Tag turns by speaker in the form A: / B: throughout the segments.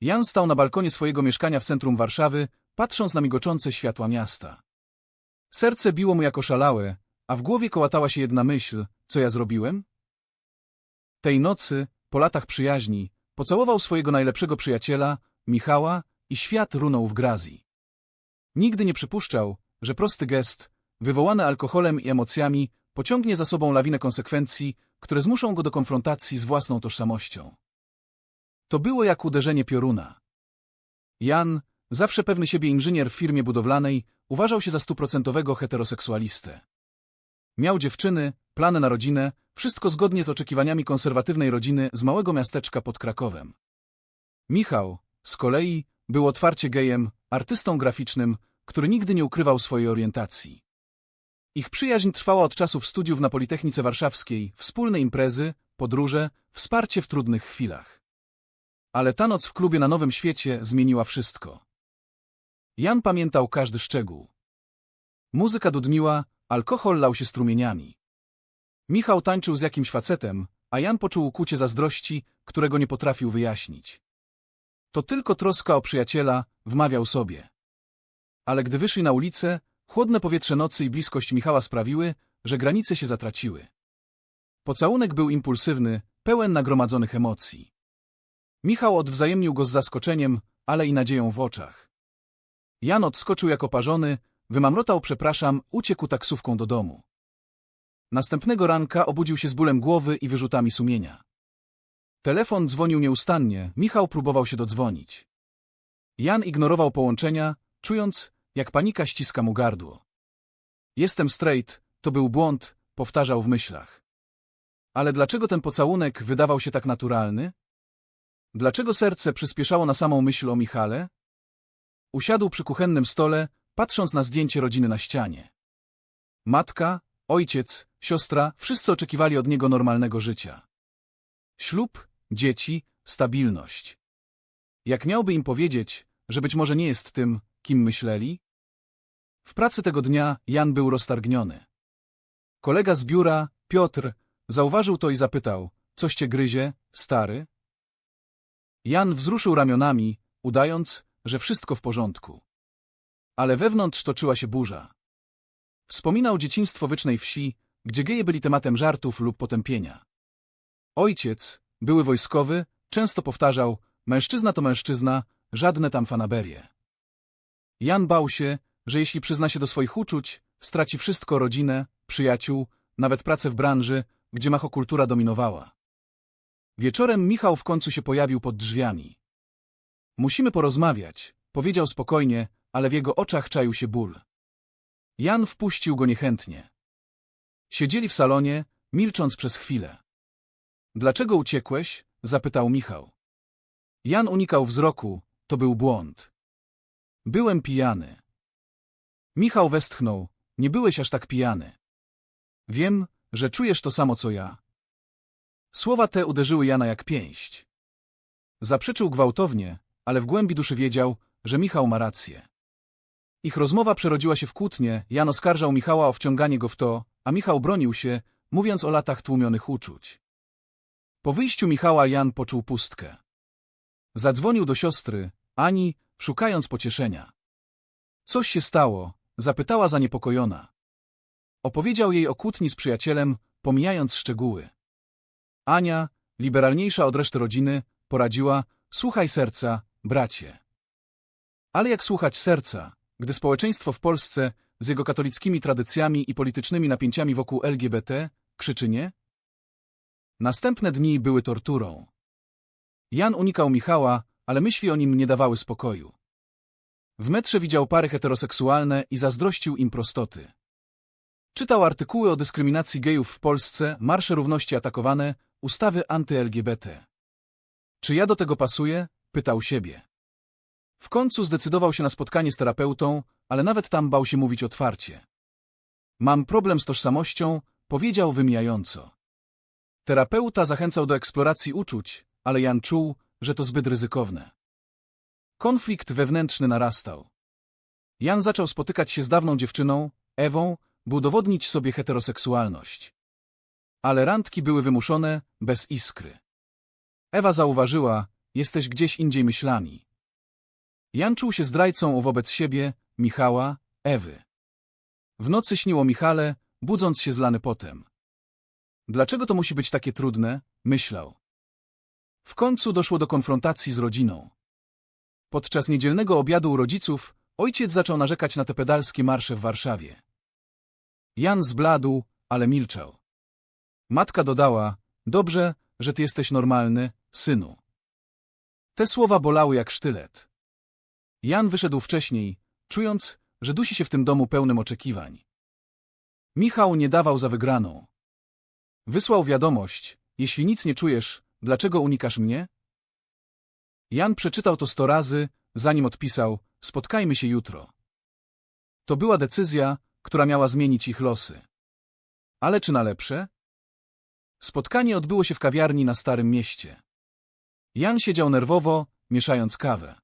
A: Jan stał na balkonie swojego mieszkania w centrum Warszawy, patrząc na migoczące światła miasta. Serce biło mu jako szalałe, a w głowie kołatała się jedna myśl, co ja zrobiłem? Tej nocy, po latach przyjaźni, pocałował swojego najlepszego przyjaciela, Michała, i świat runął w grazji. Nigdy nie przypuszczał, że prosty gest, wywołany alkoholem i emocjami, pociągnie za sobą lawinę konsekwencji, które zmuszą go do konfrontacji z własną tożsamością. To było jak uderzenie pioruna. Jan, zawsze pewny siebie inżynier w firmie budowlanej, uważał się za stuprocentowego heteroseksualistę. Miał dziewczyny, plany na rodzinę, wszystko zgodnie z oczekiwaniami konserwatywnej rodziny z małego miasteczka pod Krakowem. Michał, z kolei, był otwarcie gejem, artystą graficznym, który nigdy nie ukrywał swojej orientacji. Ich przyjaźń trwała od czasów studiów na Politechnice Warszawskiej, wspólne imprezy, podróże, wsparcie w trudnych chwilach. Ale ta noc w klubie na Nowym Świecie zmieniła wszystko. Jan pamiętał każdy szczegół. Muzyka dudniła, alkohol lał się strumieniami. Michał tańczył z jakimś facetem, a Jan poczuł ukłucie zazdrości, którego nie potrafił wyjaśnić. To tylko troska o przyjaciela, wmawiał sobie. Ale gdy wyszli na ulicę, chłodne powietrze nocy i bliskość Michała sprawiły, że granice się zatraciły. Pocałunek był impulsywny, pełen nagromadzonych emocji. Michał odwzajemnił go z zaskoczeniem, ale i nadzieją w oczach. Jan odskoczył jak oparzony, wymamrotał przepraszam, uciekł taksówką do domu. Następnego ranka obudził się z bólem głowy i wyrzutami sumienia. Telefon dzwonił nieustannie, Michał próbował się dodzwonić. Jan ignorował połączenia, czując, jak panika ściska mu gardło. Jestem straight, to był błąd, powtarzał w myślach. Ale dlaczego ten pocałunek wydawał się tak naturalny? Dlaczego serce przyspieszało na samą myśl o Michale? Usiadł przy kuchennym stole, patrząc na zdjęcie rodziny na ścianie. Matka, ojciec, siostra, wszyscy oczekiwali od niego normalnego życia. Ślub, dzieci, stabilność. Jak miałby im powiedzieć, że być może nie jest tym, kim myśleli? W pracy tego dnia Jan był roztargniony. Kolega z biura, Piotr, zauważył to i zapytał, coś cię gryzie, stary? Jan wzruszył ramionami, udając, że wszystko w porządku. Ale wewnątrz toczyła się burza. Wspominał dzieciństwo wycznej wsi, gdzie geje byli tematem żartów lub potępienia. Ojciec, były wojskowy, często powtarzał, mężczyzna to mężczyzna, żadne tam fanaberie. Jan bał się, że jeśli przyzna się do swoich uczuć, straci wszystko rodzinę, przyjaciół, nawet pracę w branży, gdzie machokultura dominowała. Wieczorem Michał w końcu się pojawił pod drzwiami. Musimy porozmawiać, powiedział spokojnie, ale w jego oczach czaił się ból. Jan wpuścił go niechętnie. Siedzieli w salonie, milcząc przez chwilę. Dlaczego uciekłeś? zapytał Michał. Jan unikał wzroku, to był błąd. Byłem pijany. Michał westchnął, nie byłeś aż tak pijany. Wiem, że czujesz to samo co ja. Słowa te uderzyły Jana jak pięść. Zaprzeczył gwałtownie, ale w głębi duszy wiedział, że Michał ma rację. Ich rozmowa przerodziła się w kłótnię, Jan oskarżał Michała o wciąganie go w to, a Michał bronił się, mówiąc o latach tłumionych uczuć. Po wyjściu Michała Jan poczuł pustkę. Zadzwonił do siostry, Ani, szukając pocieszenia. Coś się stało, zapytała zaniepokojona. Opowiedział jej o kłótni z przyjacielem, pomijając szczegóły. Ania, liberalniejsza od reszty rodziny, poradziła, słuchaj serca, bracie. Ale jak słuchać serca, gdy społeczeństwo w Polsce z jego katolickimi tradycjami i politycznymi napięciami wokół LGBT krzyczy nie? Następne dni były torturą. Jan unikał Michała, ale myśli o nim nie dawały spokoju. W metrze widział pary heteroseksualne i zazdrościł im prostoty. Czytał artykuły o dyskryminacji gejów w Polsce, marsze równości atakowane, ustawy anty-LGBT. Czy ja do tego pasuję? Pytał siebie. W końcu zdecydował się na spotkanie z terapeutą, ale nawet tam bał się mówić otwarcie. Mam problem z tożsamością, powiedział wymijająco. Terapeuta zachęcał do eksploracji uczuć, ale Jan czuł, że to zbyt ryzykowne. Konflikt wewnętrzny narastał. Jan zaczął spotykać się z dawną dziewczyną, Ewą, by udowodnić sobie heteroseksualność. Ale randki były wymuszone, bez iskry. Ewa zauważyła, jesteś gdzieś indziej myślami. Jan czuł się zdrajcą wobec siebie, Michała, Ewy. W nocy śniło Michale, budząc się zlany potem. Dlaczego to musi być takie trudne? Myślał. W końcu doszło do konfrontacji z rodziną. Podczas niedzielnego obiadu u rodziców ojciec zaczął narzekać na te pedalskie marsze w Warszawie. Jan zbladł, ale milczał. Matka dodała, dobrze, że ty jesteś normalny, synu. Te słowa bolały jak sztylet. Jan wyszedł wcześniej, czując, że dusi się w tym domu pełnym oczekiwań. Michał nie dawał za wygraną. Wysłał wiadomość, jeśli nic nie czujesz, dlaczego unikasz mnie? Jan przeczytał to sto razy, zanim odpisał, spotkajmy się jutro. To była decyzja, która miała zmienić ich losy. Ale czy na lepsze? Spotkanie odbyło się w kawiarni na Starym Mieście. Jan siedział nerwowo, mieszając kawę.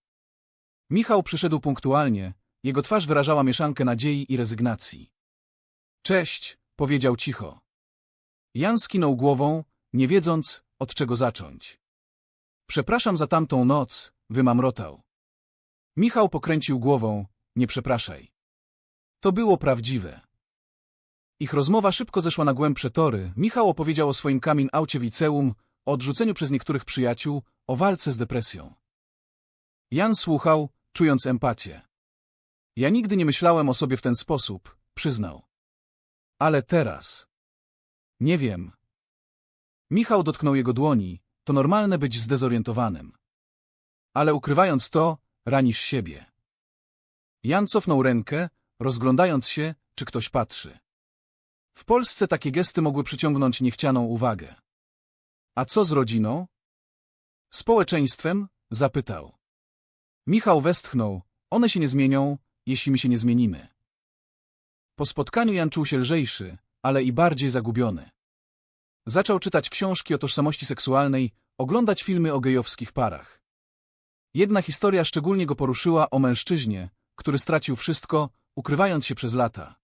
A: Michał przyszedł punktualnie, jego twarz wyrażała mieszankę nadziei i rezygnacji. Cześć, powiedział cicho. Jan skinął głową, nie wiedząc, od czego zacząć. Przepraszam za tamtą noc, wymamrotał. Michał pokręcił głową, nie przepraszaj. To było prawdziwe. Ich rozmowa szybko zeszła na głębsze tory. Michał opowiedział o swoim kamin aucie w liceum, o odrzuceniu przez niektórych przyjaciół, o walce z depresją. Jan słuchał, czując empatię. Ja nigdy nie myślałem o sobie w ten sposób, przyznał. Ale teraz... Nie wiem. Michał dotknął jego dłoni, to normalne być zdezorientowanym. Ale ukrywając to, ranisz siebie. Jan cofnął rękę, rozglądając się, czy ktoś patrzy. W Polsce takie gesty mogły przyciągnąć niechcianą uwagę. A co z rodziną? Społeczeństwem? Zapytał. Michał westchnął. One się nie zmienią, jeśli my się nie zmienimy. Po spotkaniu Jan czuł się lżejszy, ale i bardziej zagubiony. Zaczął czytać książki o tożsamości seksualnej, oglądać filmy o gejowskich parach. Jedna historia szczególnie go poruszyła o mężczyźnie, który stracił wszystko, ukrywając się przez lata.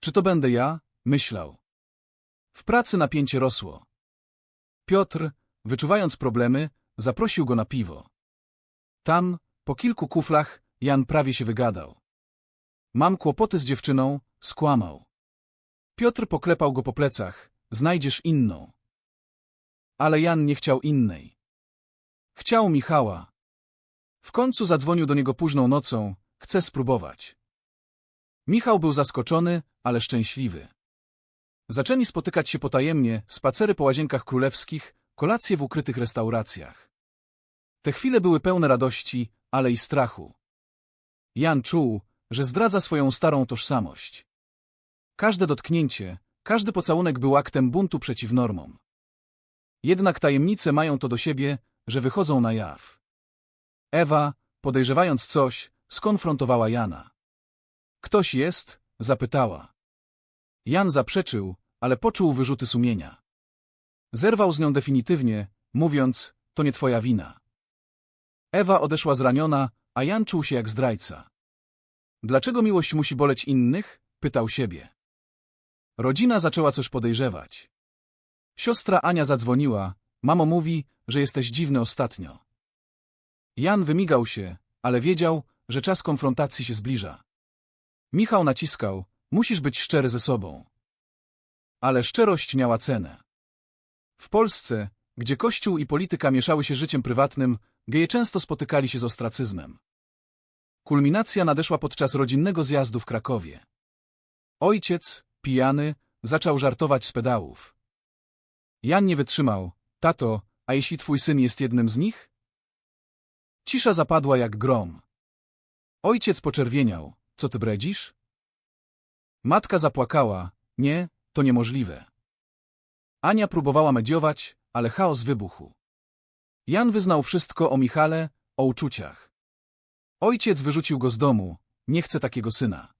A: Czy to będę ja? Myślał. W pracy napięcie rosło. Piotr, wyczuwając problemy, zaprosił go na piwo. Tam, po kilku kuflach, Jan prawie się wygadał. Mam kłopoty z dziewczyną, skłamał. Piotr poklepał go po plecach. Znajdziesz inną. Ale Jan nie chciał innej. Chciał Michała. W końcu zadzwonił do niego późną nocą. Chce spróbować. Michał był zaskoczony, ale szczęśliwy. Zaczęli spotykać się potajemnie, spacery po łazienkach królewskich, kolacje w ukrytych restauracjach. Te chwile były pełne radości, ale i strachu. Jan czuł, że zdradza swoją starą tożsamość. Każde dotknięcie, każdy pocałunek był aktem buntu przeciw normom. Jednak tajemnice mają to do siebie, że wychodzą na jaw. Ewa, podejrzewając coś, skonfrontowała Jana. Ktoś jest? zapytała. Jan zaprzeczył, ale poczuł wyrzuty sumienia. Zerwał z nią definitywnie, mówiąc, to nie twoja wina. Ewa odeszła zraniona, a Jan czuł się jak zdrajca. Dlaczego miłość musi boleć innych? pytał siebie. Rodzina zaczęła coś podejrzewać. Siostra Ania zadzwoniła. Mamo mówi, że jesteś dziwny ostatnio. Jan wymigał się, ale wiedział, że czas konfrontacji się zbliża. Michał naciskał, musisz być szczery ze sobą. Ale szczerość miała cenę. W Polsce, gdzie kościół i polityka mieszały się życiem prywatnym, geje często spotykali się z ostracyzmem. Kulminacja nadeszła podczas rodzinnego zjazdu w Krakowie. Ojciec, pijany, zaczął żartować z pedałów. Jan nie wytrzymał. Tato, a jeśli twój syn jest jednym z nich? Cisza zapadła jak grom. Ojciec poczerwieniał. Co ty bredzisz? Matka zapłakała. Nie, to niemożliwe. Ania próbowała mediować, ale chaos wybuchł. Jan wyznał wszystko o Michale, o uczuciach. Ojciec wyrzucił go z domu. Nie chce takiego syna.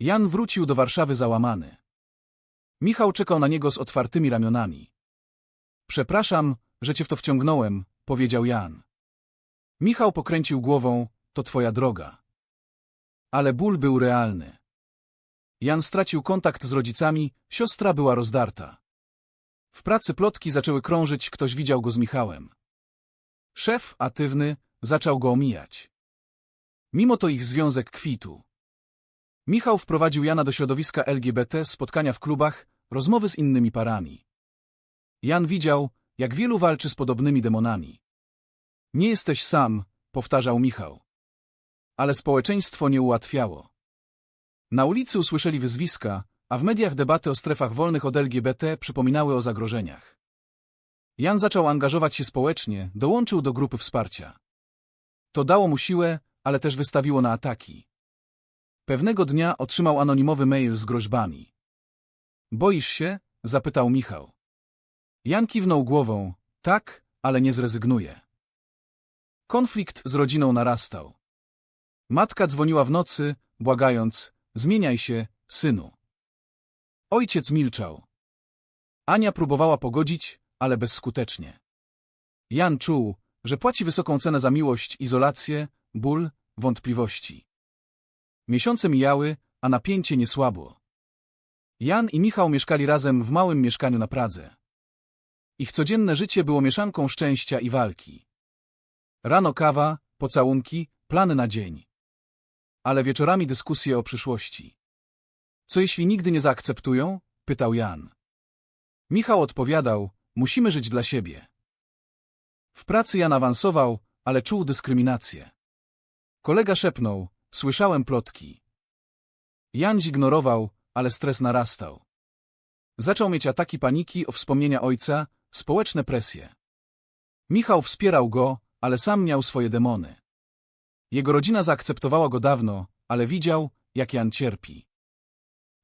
A: Jan wrócił do Warszawy załamany. Michał czekał na niego z otwartymi ramionami. Przepraszam, że cię w to wciągnąłem, powiedział Jan. Michał pokręcił głową, to twoja droga. Ale ból był realny. Jan stracił kontakt z rodzicami, siostra była rozdarta. W pracy plotki zaczęły krążyć, ktoś widział go z Michałem. Szef, atywny, zaczął go omijać. Mimo to ich związek kwitł. Michał wprowadził Jana do środowiska LGBT, spotkania w klubach, rozmowy z innymi parami. Jan widział, jak wielu walczy z podobnymi demonami. Nie jesteś sam, powtarzał Michał. Ale społeczeństwo nie ułatwiało. Na ulicy usłyszeli wyzwiska, a w mediach debaty o strefach wolnych od LGBT przypominały o zagrożeniach. Jan zaczął angażować się społecznie, dołączył do grupy wsparcia. To dało mu siłę, ale też wystawiło na ataki. Pewnego dnia otrzymał anonimowy mail z groźbami. Boisz się? zapytał Michał. Jan kiwnął głową. Tak, ale nie zrezygnuje. Konflikt z rodziną narastał. Matka dzwoniła w nocy, błagając, zmieniaj się, synu. Ojciec milczał. Ania próbowała pogodzić, ale bezskutecznie. Jan czuł, że płaci wysoką cenę za miłość, izolację, ból, wątpliwości. Miesiące mijały, a napięcie nie słabło. Jan i Michał mieszkali razem w małym mieszkaniu na Pradze. Ich codzienne życie było mieszanką szczęścia i walki. Rano kawa, pocałunki, plany na dzień. Ale wieczorami dyskusje o przyszłości. Co jeśli nigdy nie zaakceptują? pytał Jan. Michał odpowiadał, musimy żyć dla siebie. W pracy Jan awansował, ale czuł dyskryminację. Kolega szepnął, słyszałem plotki. Jan zignorował, ale stres narastał. Zaczął mieć ataki paniki o wspomnienia ojca, społeczne presje. Michał wspierał go, ale sam miał swoje demony. Jego rodzina zaakceptowała go dawno, ale widział, jak Jan cierpi.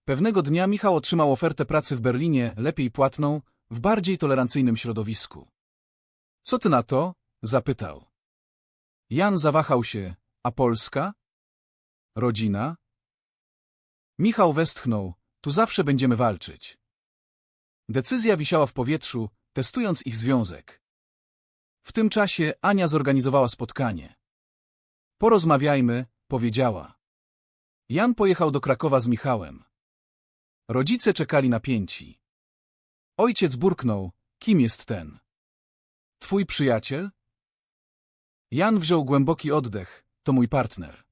A: Pewnego dnia Michał otrzymał ofertę pracy w Berlinie, lepiej płatną, w bardziej tolerancyjnym środowisku. Co ty na to? zapytał. Jan zawahał się. A Polska? Rodzina? Michał westchnął. Tu zawsze będziemy walczyć. Decyzja wisiała w powietrzu, testując ich związek. W tym czasie Ania zorganizowała spotkanie. Porozmawiajmy, powiedziała. Jan pojechał do Krakowa z Michałem. Rodzice czekali napięci. Ojciec burknął, kim jest ten? Twój przyjaciel? Jan wziął głęboki oddech, to mój partner.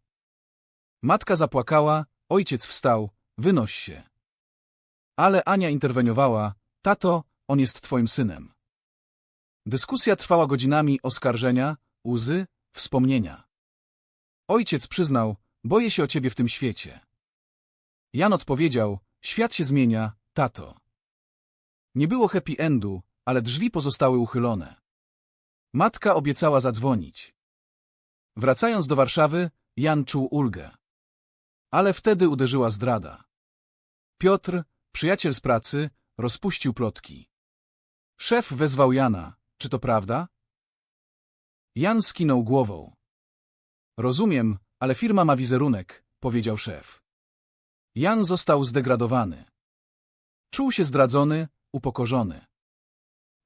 A: Matka zapłakała, ojciec wstał, wynoś się. Ale Ania interweniowała, tato, on jest twoim synem. Dyskusja trwała godzinami, oskarżenia, łzy, wspomnienia. Ojciec przyznał, boję się o ciebie w tym świecie. Jan odpowiedział, świat się zmienia, tato. Nie było happy endu, ale drzwi pozostały uchylone. Matka obiecała zadzwonić. Wracając do Warszawy, Jan czuł ulgę. Ale wtedy uderzyła zdrada. Piotr, przyjaciel z pracy, rozpuścił plotki. Szef wezwał Jana. Czy to prawda? Jan skinął głową. Rozumiem, ale firma ma wizerunek, powiedział szef. Jan został zdegradowany. Czuł się zdradzony, upokorzony.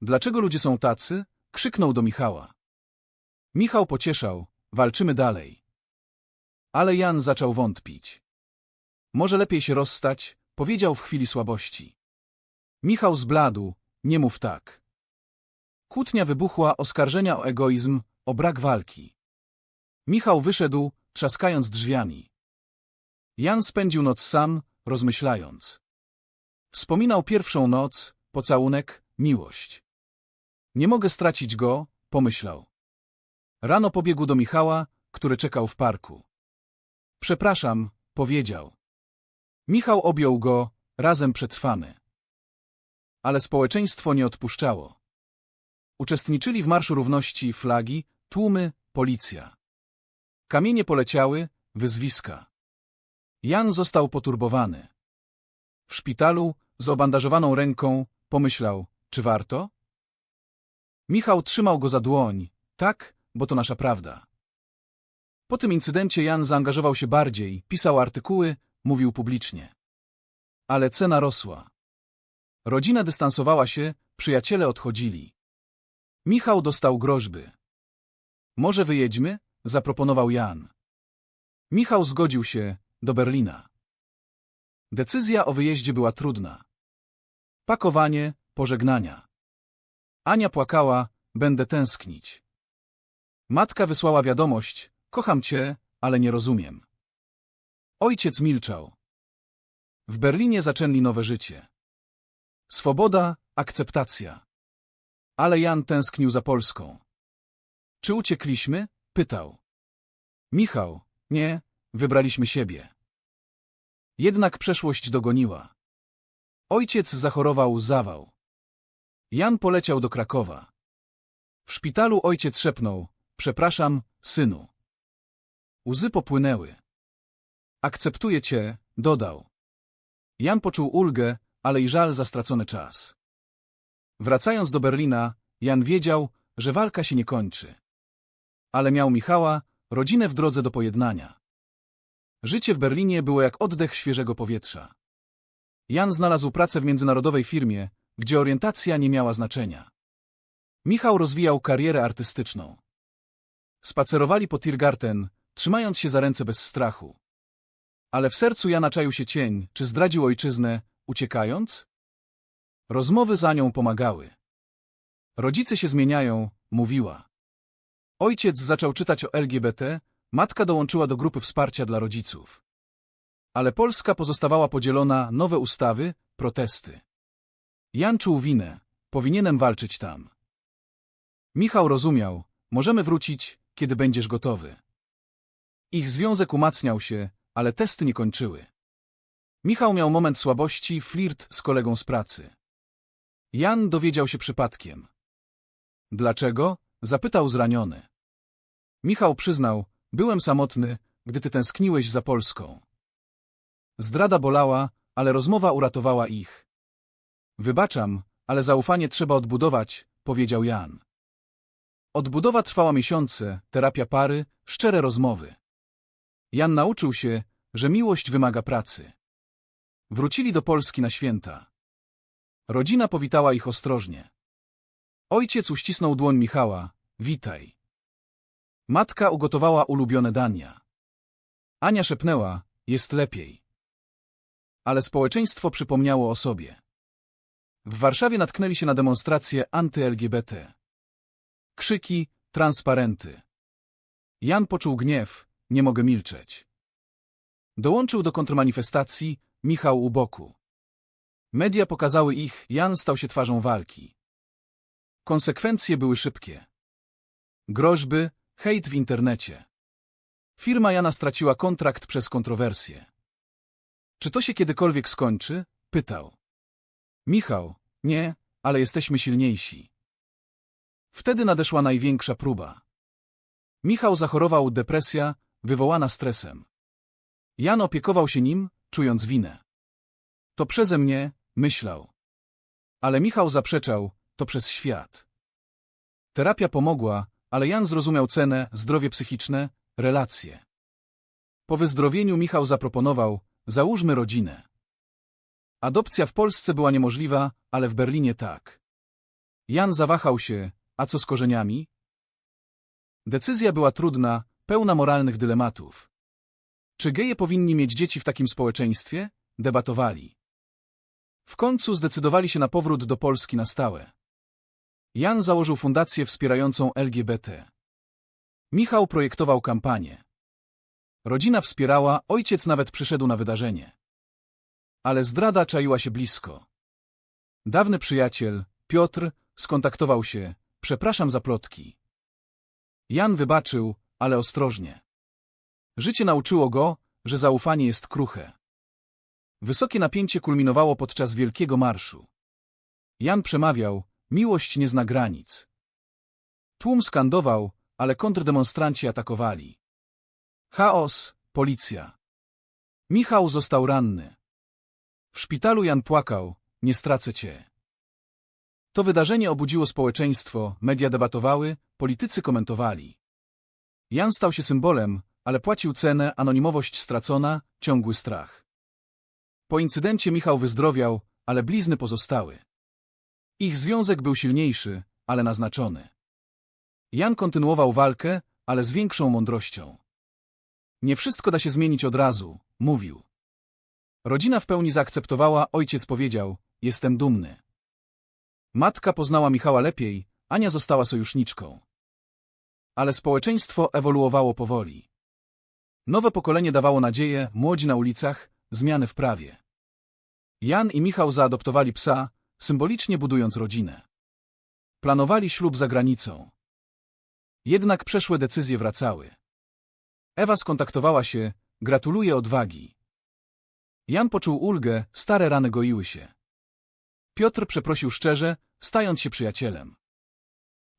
A: Dlaczego ludzie są tacy? Krzyknął do Michała. Michał pocieszał, walczymy dalej. Ale Jan zaczął wątpić. Może lepiej się rozstać, powiedział w chwili słabości. Michał zbladł, nie mów tak. Kłótnia wybuchła, oskarżenia o egoizm, o brak walki. Michał wyszedł, trzaskając drzwiami. Jan spędził noc sam, rozmyślając. Wspominał pierwszą noc, pocałunek, miłość. Nie mogę stracić go, pomyślał. Rano pobiegł do Michała, który czekał w parku. Przepraszam, powiedział. Michał objął go, razem przetrwamy. Ale społeczeństwo nie odpuszczało. Uczestniczyli w Marszu Równości flagi, tłumy, policja. Kamienie poleciały, wyzwiska. Jan został poturbowany. W szpitalu, z obandażowaną ręką, pomyślał, czy warto? Michał trzymał go za dłoń. Tak, bo to nasza prawda. Po tym incydencie Jan zaangażował się bardziej, pisał artykuły, mówił publicznie. Ale cena rosła. Rodzina dystansowała się, przyjaciele odchodzili. Michał dostał groźby. Może wyjedźmy? Zaproponował Jan. Michał zgodził się do Berlina. Decyzja o wyjeździe była trudna. Pakowanie, pożegnania. Ania płakała, będę tęsknić. Matka wysłała wiadomość, kocham cię, ale nie rozumiem. Ojciec milczał. W Berlinie zaczęli nowe życie. Swoboda, akceptacja. Ale Jan tęsknił za Polską. Czy uciekliśmy? Pytał. Michał, nie, wybraliśmy siebie. Jednak przeszłość dogoniła. Ojciec zachorował zawał. Jan poleciał do Krakowa. W szpitalu ojciec szepnął, przepraszam, synu. Łzy popłynęły. Akceptuję cię, dodał. Jan poczuł ulgę, ale i żal za stracony czas. Wracając do Berlina, Jan wiedział, że walka się nie kończy. Ale miał Michała, rodzinę w drodze do pojednania. Życie w Berlinie było jak oddech świeżego powietrza. Jan znalazł pracę w międzynarodowej firmie, gdzie orientacja nie miała znaczenia. Michał rozwijał karierę artystyczną. Spacerowali po Tiergarten, trzymając się za ręce bez strachu. Ale w sercu Jana czaił się cień, czy zdradził ojczyznę, uciekając? Rozmowy za nią pomagały. Rodzice się zmieniają, mówiła. Ojciec zaczął czytać o LGBT, matka dołączyła do grupy wsparcia dla rodziców. Ale Polska pozostawała podzielona, nowe ustawy, protesty. Jan czuł winę, powinienem walczyć tam. Michał rozumiał, możemy wrócić, kiedy będziesz gotowy. Ich związek umacniał się, ale testy nie kończyły. Michał miał moment słabości, flirt z kolegą z pracy. Jan dowiedział się przypadkiem. Dlaczego? Zapytał zraniony. Michał przyznał, byłem samotny, gdy ty tęskniłeś za Polską. Zdrada bolała, ale rozmowa uratowała ich. Wybaczam, ale zaufanie trzeba odbudować, powiedział Jan. Odbudowa trwała miesiące, terapia pary, szczere rozmowy. Jan nauczył się, że miłość wymaga pracy. Wrócili do Polski na święta. Rodzina powitała ich ostrożnie. Ojciec uścisnął dłoń Michała. Witaj. Matka ugotowała ulubione dania. Ania szepnęła, jest lepiej. Ale społeczeństwo przypomniało o sobie. W Warszawie natknęli się na demonstracje anty-LGBT. Krzyki, transparenty. Jan poczuł gniew, nie mogę milczeć. Dołączył do kontrmanifestacji, Michał u boku. Media pokazały ich, Jan stał się twarzą walki. Konsekwencje były szybkie. Groźby, hejt w internecie. Firma Jana straciła kontrakt przez kontrowersje. Czy to się kiedykolwiek skończy? Pytał. Michał, nie, ale jesteśmy silniejsi. Wtedy nadeszła największa próba. Michał zachorował depresja, wywołana stresem. Jan opiekował się nim, czując winę. To przeze mnie, myślał. Ale Michał zaprzeczał, to przez świat. Terapia pomogła, ale Jan zrozumiał cenę, zdrowie psychiczne, relacje. Po wyzdrowieniu Michał zaproponował, załóżmy rodzinę. Adopcja w Polsce była niemożliwa, ale w Berlinie tak. Jan zawahał się, a co z korzeniami? Decyzja była trudna, pełna moralnych dylematów. Czy geje powinni mieć dzieci w takim społeczeństwie? Debatowali. W końcu zdecydowali się na powrót do Polski na stałe. Jan założył fundację wspierającą LGBT. Michał projektował kampanię. Rodzina wspierała, ojciec nawet przyszedł na wydarzenie. Ale zdrada czaiła się blisko. Dawny przyjaciel, Piotr, skontaktował się. Przepraszam za plotki. Jan wybaczył, ale ostrożnie. Życie nauczyło go, że zaufanie jest kruche. Wysokie napięcie kulminowało podczas wielkiego marszu. Jan przemawiał, miłość nie zna granic. Tłum skandował, ale kontrdemonstranci atakowali. Chaos, policja. Michał został ranny. W szpitalu Jan płakał, nie stracę cię. To wydarzenie obudziło społeczeństwo, media debatowały, politycy komentowali. Jan stał się symbolem, ale płacił cenę, anonimowość stracona, ciągły strach. Po incydencie Michał wyzdrowiał, ale blizny pozostały. Ich związek był silniejszy, ale naznaczony. Jan kontynuował walkę, ale z większą mądrością. Nie wszystko da się zmienić od razu, mówił. Rodzina w pełni zaakceptowała, ojciec powiedział, jestem dumny. Matka poznała Michała lepiej, Ania została sojuszniczką. ale społeczeństwo ewoluowało powoli. Nowe pokolenie dawało nadzieję, młodzi na ulicach, zmiany w prawie. Jan i Michał zaadoptowali psa, symbolicznie budując rodzinę. Planowali ślub za granicą. Jednak przeszłe decyzje wracały. Ewa skontaktowała się, gratuluje odwagi. Jan poczuł ulgę, stare rany goiły się. Piotr przeprosił szczerze, stając się przyjacielem.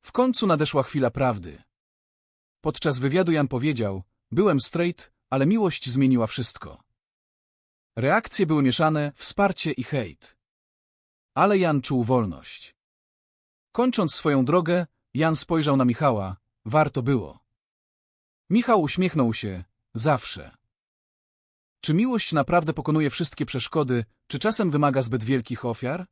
A: W końcu nadeszła chwila prawdy. Podczas wywiadu Jan powiedział, byłem straight, ale miłość zmieniła wszystko. Reakcje były mieszane, wsparcie i hejt. Ale Jan czuł wolność. Kończąc swoją drogę, Jan spojrzał na Michała, warto było. Michał uśmiechnął się, zawsze. Czy miłość naprawdę pokonuje wszystkie przeszkody, czy czasem wymaga zbyt wielkich ofiar?